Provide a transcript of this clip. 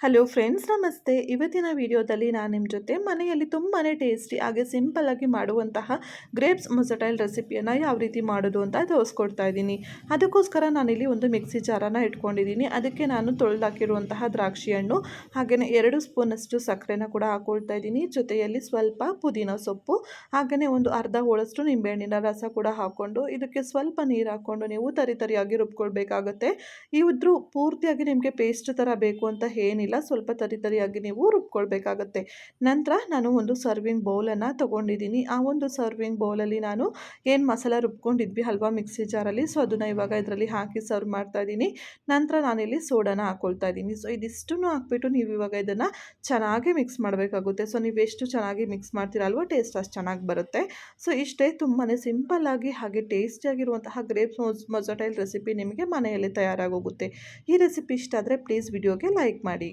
Hello friends ನಮಸ್ತೆ. ಇವತ್ತಿನ ವಿಡಿಯೋದಲ್ಲಿ ನಾನು ನಿಮ್ಮ ಜೊತೆ ಮನೆಯಲ್ಲಿ ತುಂಬಾ ಟೇಸ್ಟಿ ಹಾಗೆ ಸಿಂಪಲ್ ಆಗಿ ಮಾಡುವಂತಹ ಗ್ರೇಪ್ಸ್ ಮೊಸಟೈಲ್ ರೆಸಿಪಿಯನ್ನು ಯಾವ ರೀತಿ ಮಾಡೋದು ಅಂತ ತೋರಿಸ್ಕೊಡ್ತಾ ಇದ್ದೀನಿ. ಅದಕ್ಕೋಸ್ಕರ ನಾನಿಲ್ಲಿ ಒಂದು ಮಿಕ್ಸಿ ಜಾರನ್ನು ಇಟ್ಕೊಂಡಿದ್ದೀನಿ. ಅದಕ್ಕೆ ನಾನು ತೊಳೆದಾಕಿರುವಂತಹ ದ್ರಾಕ್ಷಿ ಹಣ್ಣು ಹಾಗೆಯೇ ಎರಡು ಸ್ಪೂನಷ್ಟು ಸಕ್ಕರೆನ ಕೂಡ ಹಾಕ್ಕೊಳ್ತಾ ಇದ್ದೀನಿ. ಜೊತೆಯಲ್ಲಿ ಸ್ವಲ್ಪ ಪುದೀನ ಸೊಪ್ಪು ಹಾಗೆಯೇ ಒಂದು ಅರ್ಧ ಹೋಳಷ್ಟು ನಿಂಬೆಹಣ್ಣಿನ ರಸ ಕೂಡ ಹಾಕ್ಕೊಂಡು ಇದಕ್ಕೆ ಸ್ವಲ್ಪ ನೀರು ಹಾಕ್ಕೊಂಡು ನೀವು ತರಿ ತರಿಯಾಗಿ ರುಬ್ಕೊಳ್ಬೇಕಾಗತ್ತೆ. ಇದ್ರ ಪೂರ್ತಿಯಾಗಿ ನಿಮಗೆ ಪೇಸ್ಟ್ ಥರ ಬೇಕು ಅಂತ ಏನಿಲ್ಲ. ಸ್ವಲ್ಪ ತರಿ ತರಿಯಾಗಿ ನೀವು ರುಬ್ಕೊಳ್ಬೇಕಾಗತ್ತೆ. ನಂತರ ನಾನು ಒಂದು ಸರ್ವಿಂಗ್ ಬೌಲನ್ನು ತೊಗೊಂಡಿದ್ದೀನಿ. ಆ ಒಂದು ಸರ್ವಿಂಗ್ ಬೌಲಲ್ಲಿ ನಾನು ಏನು ಮಸಾಲ ರುಬ್ಕೊಂಡಿದ್ವಿ ಹಲ್ವಾ ಮಿಕ್ಸಿ ಜಾರಲ್ಲಿ ಸೊ ಅದನ್ನು ಇವಾಗ ಇದರಲ್ಲಿ ಹಾಕಿ ಸರ್ವ್ ಮಾಡ್ತಾ ಇದ್ದೀನಿ. ನಂತರ ನಾನಿಲ್ಲಿ ಸೋಡಾನ ಹಾಕ್ಕೊಳ್ತಾ ಇದ್ದೀನಿ. ಸೊ ಇದಿಷ್ಟನ್ನು ಹಾಕ್ಬಿಟ್ಟು ನೀವು ಇವಾಗ ಇದನ್ನು ಚೆನ್ನಾಗಿ ಮಿಕ್ಸ್ ಮಾಡಬೇಕಾಗುತ್ತೆ. ಸೊ ನೀವು ಎಷ್ಟು ಚೆನ್ನಾಗಿ ಮಿಕ್ಸ್ ಮಾಡ್ತೀರಲ್ವ ಟೇಸ್ಟ್ ಅಷ್ಟು ಚೆನ್ನಾಗಿ ಬರುತ್ತೆ. ಸೊ ಇಷ್ಟೇ ತುಂಬಾ ಸಿಂಪಲ್ಲಾಗಿ ಹಾಗೆ ಟೇಸ್ಟಿಯಾಗಿರುವಂತಹ ಗ್ರೇಪ್ಸ್ ಮೊಸಟೈಲ್ ರೆಸಿಪಿ ನಿಮಗೆ ಮನೆಯಲ್ಲಿ ತಯಾರಾಗೋಗುತ್ತೆ. ಈ ರೆಸಿಪಿ ಇಷ್ಟ ಆದರೆ ಪ್ಲೀಸ್ ವಿಡಿಯೋಗೆ ಲೈಕ್ ಮಾಡಿ.